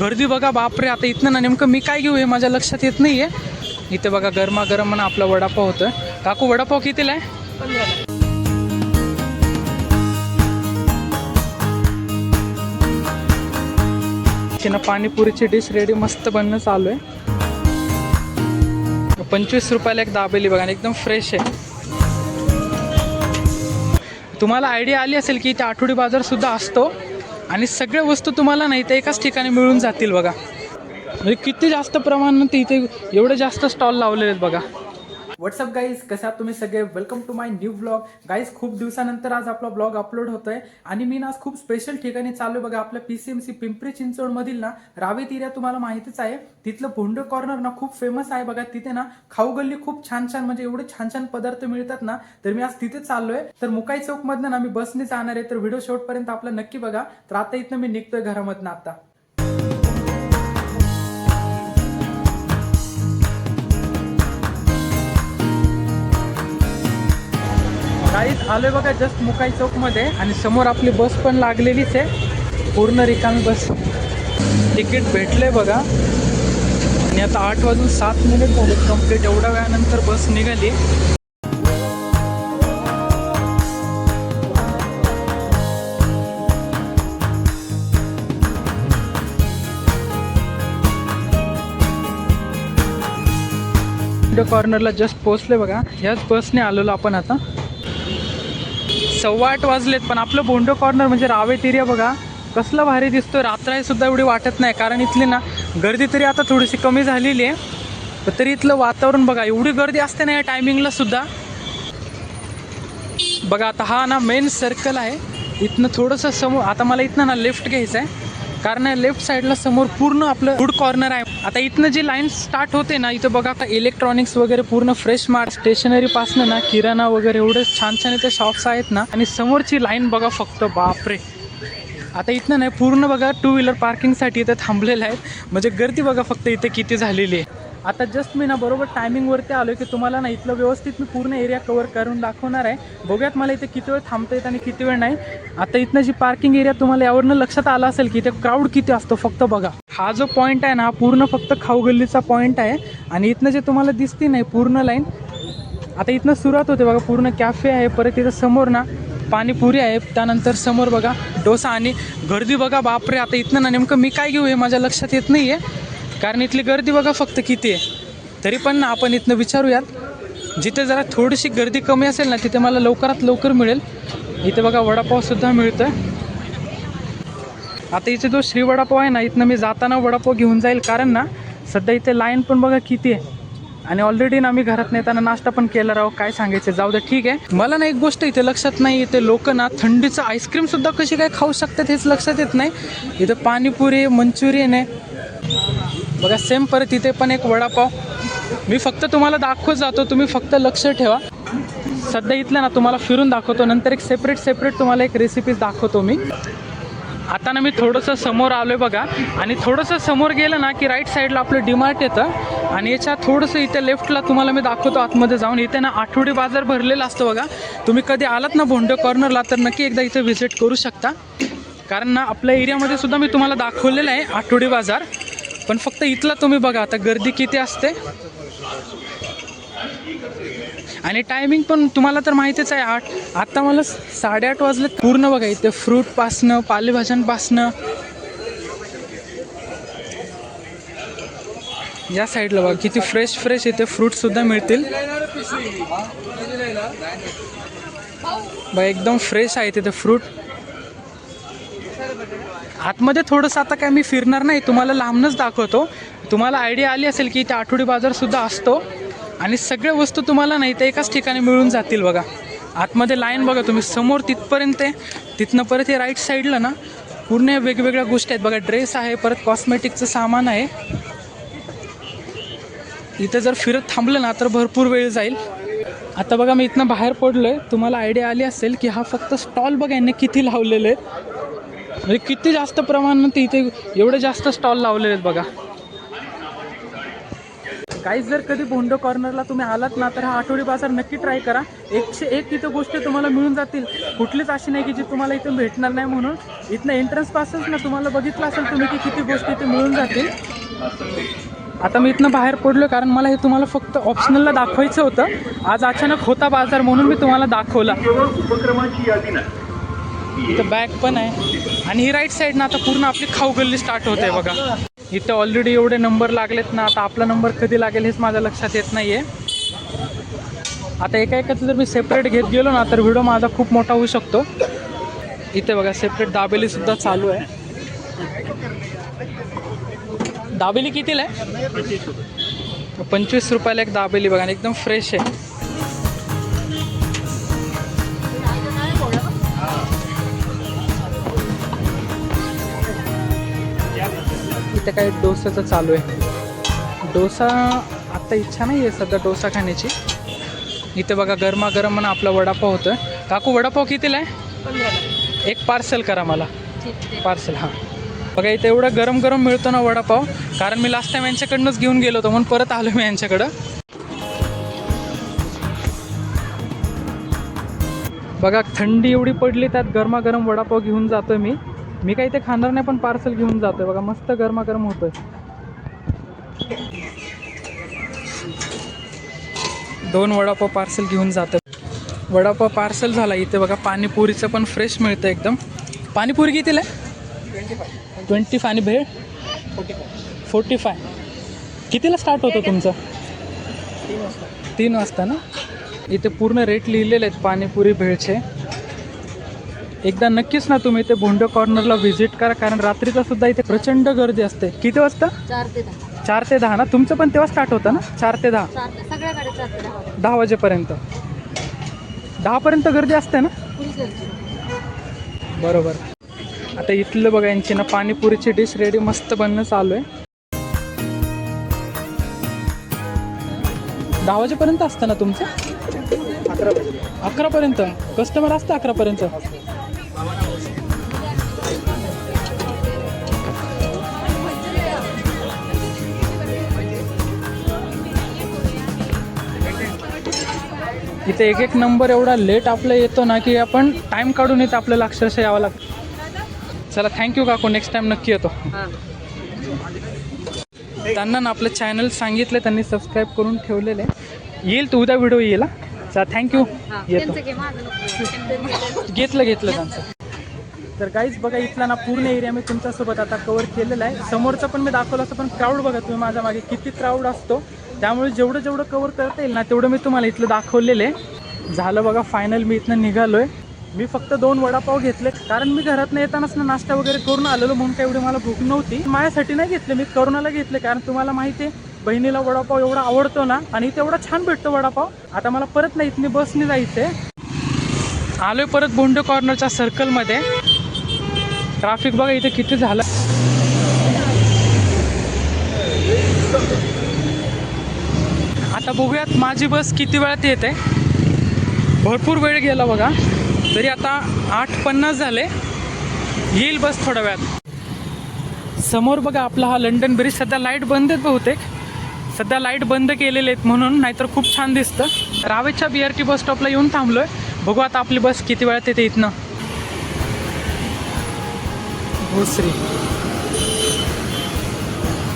गर्दी बघा बापरे आता इथनं ना नेमकं मी काय घेऊ हे माझ्या लक्षात येत नाही आहे इथे बघा गरमागरम म्हणा आपला वडापाव होतं काकू वडापाव कितीला आहे? ना पाणीपुरीची डिश रेडी मस्त बनणं चालू आहे. पंचवीस रुपयाला एक दाबेली बघा आणि एकदम फ्रेश आहे. तुम्हाला आयडिया आली असेल की इथे आठवडी बाजार सुद्धा असतो. आणि सगळ्या वस्तू तुम्हाला नाही तर एकाच ठिकाणी मिळून जातील बघा. म्हणजे किती जास्त प्रमाणात इथे एवढे जास्त स्टॉल लावलेले आहेत बघा. व्हॉट्सअप गाईज कसे आहात तुम्ही सगळे? Welcome to my new blog guys खूप दिवसानंतर आज आपला ब्लॉग अपलोड होतोय. आणि मी ना आज खूप स्पेशल ठिकाणी चालू बघा आपल्या पीसीएमसी पिंपरी चिंचवड मधील ना रावेत एरिया तुम्हाला माहितीच आहे. तिथलं भोंड कॉर्नर ना खूप फेमस आहे. बघा तिथे ना खाऊ गल्ली खूप छान छान म्हणजे एवढे छान छान पदार्थ मिळतात ना तर मी आज तिथे चाललोय. तर मुकाई चौक मधनं ना मी बसने जाणार आहे. तर व्हिडिओ शेवटपर्यंत आपला नक्की बघा. तर आता इथनं मी निघतोय घरामधनं आता. काहीच आलोय बघा जस्ट मुकाई चौकमध्ये आणि समोर आपली बस पण लागलेलीच आहे. पूर्ण रिकामी बस. तिकीट भेटलंय बघा. आणि आता आठ वाजून सात मिनिट झाले कंप्लीट एवढ्या वेळानंतर बस निघाली. कॉर्नरला जस्ट पोहोचले बघा. ह्याच बसने आलेलो आपण आता. सव्वा आठ वाजलेत पण आपलं बोंडो कॉर्नर म्हणजे रावेत एरिया बघा. कसलं भारी दिसतोय रात्राही सुद्धा एवढी वाटत नाही. कारण इथली ना गर्दी तरी आता थोडीशी कमी झालेली आहे. तरी इथलं वातावरण बघा एवढी गर्दी असते ना या टायमिंगला सुद्धा. बघा आता हा ना मेन सर्कल आहे. इथनं थोडंसं समोर आता मला इथनं ना लेफ्ट घ्यायचं आहे कारण लेफ्ट साईडला समोर पूर्ण आपलं फूड कॉर्नर आहे. आता इथनं जी लाईन स्टार्ट होते ना इथं बघा आता इलेक्ट्रॉनिक्स वगैरे पूर्ण फ्रेश मार्ट स्टेशनरी पासनं ना किराणा वगैरे एवढे छान छान इथे शॉप्स आहेत ना आणि समोरची लाईन बघा फक्त बापरे. आता इथनं नाही पूर्ण बघा टू व्हीलर पार्किंगसाठी इथे थांबलेलं आहे म्हणजे गर्दी बघा फक्त इथे किती झालेली आहे. आता जस्ट मी ना बरोबर टायमिंगवरती आलो की तुम्हाला ना इथलं व्यवस्थित मी पूर्ण एरिया कवर करून दाखवणार आहे. बघूयात मला इथे किती वेळ थांबता येत आणि किती वेळ नाही. आता इथनं जी पार्किंग एरिया तुम्हाला यावरनं लक्षात आलं असेल की इथे क्राऊड किती असतो फक्त बघा. हा जो पॉईंट आहे ना हा पूर्ण फक्त खाऊगल्लीचा पॉईंट आहे आणि इथनं जे तुम्हाला दिसते नाही पूर्ण लाईन आता इथनं सुरुवात होते बघा पूर्ण कॅफे आहे परत इथं समोर ना पाणीपुरी आहे त्यानंतर समोर बघा डोसा आणि गर्दी बघा बापरे आता इथनं ना नेमकं मी काय घेऊ हे माझ्या लक्षात येत नाही आहे कारण इथली गर्दी बघा फक्त किती आहे. तरी पण ना आपण इथनं विचारूयात. जिथे जरा थोडीशी गर्दी कमी असेल ना तिथे मला लवकरात लवकर मिळेल. इथे बघा वडापावसुद्धा मिळतं आता इथे जो श्री वडापाव आहे ना इथनं मी जाताना वडापाव घेऊन जाईल. कारण ना सध्या इथे लाईन पण बघा किती आहे. आणि ऑलरेडी ना मी घरात नेताना नाश्ता पण केला राव. काय सांगायचं जाऊ दे ठीक आहे. मला ना एक गोष्ट इथे लक्षात नाही. इथे लोक ना थंडीचं आईस्क्रीम सुद्धा कशी काय खाऊ शकतात हेच लक्षात येत नाही. इथं पाणीपुरी मंचुरियन आहे. बघा सेम परत इथे पण एक वडापाव. मी फक्त तुम्हाला दाखवत जातो तुम्ही फक्त लक्ष ठेवा. सध्या इथलं ना तुम्हाला फिरून दाखवतो नंतर एक सेपरेट सेपरेट तुम्हाला एक रेसिपीज दाखवतो मी. आता ना मी थोडंसं समोर आलो आहे बघा आणि थोडंसं समोर गेलं ना की राईट साईडला आपलं डिमार्ट येतं आणि याच्या थोडंसं इथे लेफ्टला तुम्हाला मी दाखवतो आतमध्ये जाऊन. इथे ना आठवडी बाजार भरलेला असतो बघा. तुम्ही कधी आलात ना भोंडे कॉर्नरला तर नक्की एकदा इथे व्हिजिट करू शकता. कारण ना आपल्या एरियामध्ये सुद्धा मी तुम्हाला दाखवलेलं आहे आठवडी बाजार. पण फक्त इथला तुम्ही बघा आता गर्दी किती असते? आणि टायमिंग पण तुम्हाला तर माहितीच आहे आठ आता मला साडेआठ वाजले पूर्ण बघा इथे फ्रूटपासनं पालेभाज्यांपासनं या साईडला बघा किती फ्रेश फ्रेश इथे फ्रूटसुद्धा मिळतील. बघा एकदम फ्रेश आहे तिथे फ्रूट आतमध्ये थोडंसं आता काय मी फिरणार नाही तुम्हाला लांबनच दाखवतो. तुम्हाला आयडिया आली असेल की इथे आठवडी बाजारसुद्धा असतो आणि सगळ्या वस्तू तुम्हाला नाही ते एकाच ठिकाणी मिळून जातील बघा. आतमध्ये लाईन बघा तुम्ही समोर तिथपर्यंत आहे. तिथनं परत हे राईट साईडला ना पूर्ण या वेगवेगळ्या गोष्टी आहेत. बघा ड्रेस आहे परत कॉस्मेटिकचं सामान आहे. इथं जर फिरत थांबलं ना तर भरपूर वेळ जाईल. आता बघा मी इथनं बाहेर पडलो आहे तुम्हाला आयडिया आली असेल की हा फक्त स्टॉल बघा यांनी किती लावलेले आहेत. म्हणजे किती जास्त प्रमाणात इथे एवढे जास्त स्टॉल लावलेले आहेत बघा. काहीच जर कधी भोंड कॉर्नरला तुम्ही आलात ना तर हा आठवडी बाजार नक्की ट्राय करा. एकशे एक तिथं गोष्टी तुम्हाला मिळून जातील. कुठलीच अशी नाही की जी तुम्हाला इथून भेटणार नाही म्हणून. इथनं एंट्रन्स पासूनच ना तुम्हाला बघितलं असेल तुम्ही की किती गोष्टी इथे मिळून जातील. आता मी इथनं बाहेर पडलो कारण मला हे तुम्हाला फक्त ऑप्शनलला दाखवायचं होतं. आज अचानक होता बाजार म्हणून मी तुम्हाला दाखवला. उपक्रमाची यादी नाही. इथं बॅग पण आहे. आणि ही राईट साईडनं आता पूर्ण आपली खाऊ गल्ली स्टार्ट होते बघा. इथं ऑलरेडी एवढे नंबर लागलेत ना आता आपला नंबर कधी लागेल हेच माझ्या लक्षात येत नाही आहे आता एका एकाचं जर मी सेपरेट घेत गेलो ना तर व्हिडिओ माझा खूप मोठा होऊ शकतो. इथे बघा सेपरेट दाबेलीसुद्धा चालू आहे. दाबेली कितीला आहे? पंचवीस रुपयाला एक दाबेली बघा आणि एकदम फ्रेश आहे. इथे काही डोसाचं चालू आहे. डोसा आत्ता इच्छा नाही आहे सध्या डोसा खाण्याची. इथे बघा गरमागरम म्हणा आपला वडापाव होतं काकू वडापाव कितीला आहे? एक पार्सल करा मला. पार्सल हां. बघा इथे एवढं गरम गरम मिळतो ना वडापाव. कारण मी लास्ट टाइम यांच्याकडनंच घेऊन गेलो होतो म्हणून परत आलो मी यांच्याकडं. बघा थंडी एवढी पडली त्यात गरमागरम वडापाव घेऊन जातोय मी. मी काही ते खाणार नाही पण पार्सल घेऊन जातोय. बघा मस्त गरमागरम होतोय. दोन वडापाव पार्सल घेऊन जातं वडापाव पार्सल झाला इथे. बघा पाणीपुरीचं पण फ्रेश मिळतं एकदम. पाणीपुरी कितीला आहे? ट्वेंटी फाय आणि भेळ? फोर्टी फाय कितीला स्टार्ट होतं तुमचं? तीन वाजता. ना? इथे पूर्ण रेट लिहिलेले आहेत पाणीपुरी भेळचे. एकदा नक्कीच ना तुम्ही इथे भोंड कॉर्नरला व्हिजिट करा कारण रात्रीचा सुद्धा इथे प्रचंड गर्दी असते. किती वाजता? चार ते दहा. चार ते दहा ना? तुमचं पण तेव्हा स्टार्ट होतं ना? चार ते दहा. चार ते सगळ्याकडे चार ते दहा. दहा वाजेपर्यंत. दहापर्यंत गर्दी असते ना? फुल गर्दी. बरोबर. आता इथलं बघा यांची ना पाणीपुरीची डिश रेडी मस्त बनणं चालू आहे. दहा वाजेपर्यंत असतं ना तुमचं? अकरा अकरापर्यंत? कस्टमर असतं अकरापर्यंत? इथे एक एक नंबर एवढा लेट आपला येतो ना की आपण टाईम काढून येतं आपल्याला अक्षरशः यावं लागतं. चला थँक्यू काकू. नेक्स्ट टाईम नक्की येतो. त्यांना ना आपलं चॅनल सांगितलं त्यांनी सबस्क्राईब करून ठेवलेलं आहे. येईल तू उद्या व्हिडिओ येईल. चला थँक्यू येतो. घेतलं घेतलं त्यांचं. तर काहीच बघा इथला ना पूर्ण एरिया मी तुमच्यासोबत आता कवर केलेला आहे. समोरचं पण मी दाखवलं असं पण क्राऊड बघा तुम्ही माझ्या मागे किती क्राऊड असतो. त्यामुळे जेवढं जेवढं कवर करता येईल ना तेवढं मी तुम्हाला इथलं दाखवलेलं. आहे झालं बघा फायनल मी इथनं निघालो आहे मी फक्त दोन वडापाव घेतले कारण मी घरातनं येतानाच ना नाश्ता वगैरे करून आलेलो म्हणून काही एवढी मला भूक नव्हती. माझ्यासाठी नाही घेतले मी करोनाला घेतले कारण तुम्हाला माहिती आहे बहिणीला वडापाव एवढा आवडतो ना आणि इथे एवढा छान भेटतो वडापाव. आता मला परत नाही इथनी बसने जायचं आहे आलोय परत बोंड कॉर्नरच्या सर्कलमध्ये ट्राफिक बघा इथे किती झालं. आता बघूयात माझी बस किती वेळात येते. भरपूर वेळ गेला बघा. तरी आता आठ पन्नास झाले. येईल बस थोड्या वेळात. समोर बघा आपला हा लंडन ब्रिज. सध्या लाइट बंद आहेत बहुतेक. सध्या लाइट बंद केलेले आहेत म्हणून नाहीतर खूप छान दिसतं. रावेच्या बी आर टी बस स्टॉपला येऊन थांबलो आहे बघू आता आपली बस किती वेळात येते इथनं. भोसरी.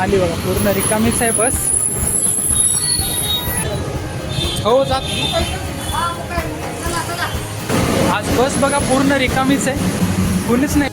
आली बघा पूर्ण रिकामीच आहे बस. हो जात आज बस बघा पूर्ण रिकामीच आहे. कुणीच नाही.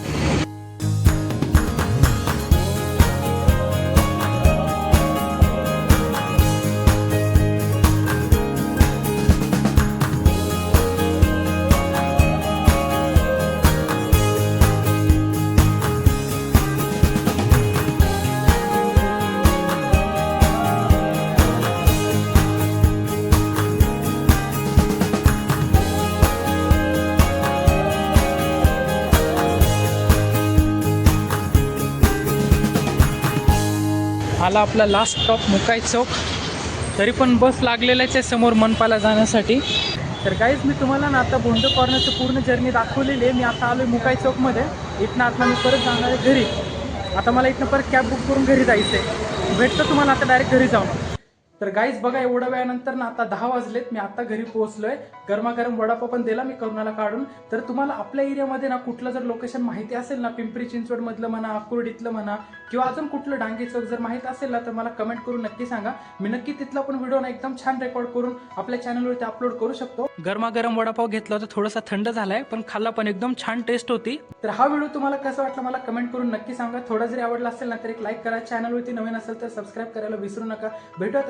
आला आपला लास्ट स्टॉप मुकाई चौक. तरी पण बस लागलेल्याच आहे समोर मनपाला जाण्यासाठी. तर काहीच मी तुम्हाला ना आता बोंड कॉर्नरचं पूर्ण जर्नी दाखवलेली आहे. मी आता आलो आहे मुकाई चौकमध्ये. इथनं आता मी परत जाणार आहे घरी. आता मला इथनं परत कॅब बुक करून घरी जायचं आहे भेटतं तुम्हाला आता डायरेक्ट घरी जाऊन. तर गाईज बघा एवढ्या वेळानंतर ना आता दहा वाजलेत. मी आता घरी पोहोचलोय. गरमागरम वडापाव पण दिला मी करुणाला काढून. तर तुम्हाला आपल्या एरियामध्ये ना कुठलं जर लोकेशन माहिती असेल ना पिंपरी चिंचवड मधलं म्हणा अकुर्डीतलं म्हणा किंवा अजून कुठलं डांगे चौक जर माहीत असेल ना तर मला कमेंट करून नक्की सांगा. मी नक्की तिथला पण व्हिडिओ ना एकदम छान रेकॉर्ड करून आपल्या चॅनलवरती अपलोड करू शकतो. गरमागरम वडापाव घेतला होता थोडासा थंड झालाय पण खाल्ला पण एकदम छान टेस्ट होती. तर हा व्हिडिओ तुम्हाला कसा वाटला मला कमेंट करून नक्की सांगा. थोडा जरी आवडला असेल ना तर एक लाईक करा. चॅनलवरती नवीन असेल तर सबस्क्राईब करायला विसरू नका. भेटूयात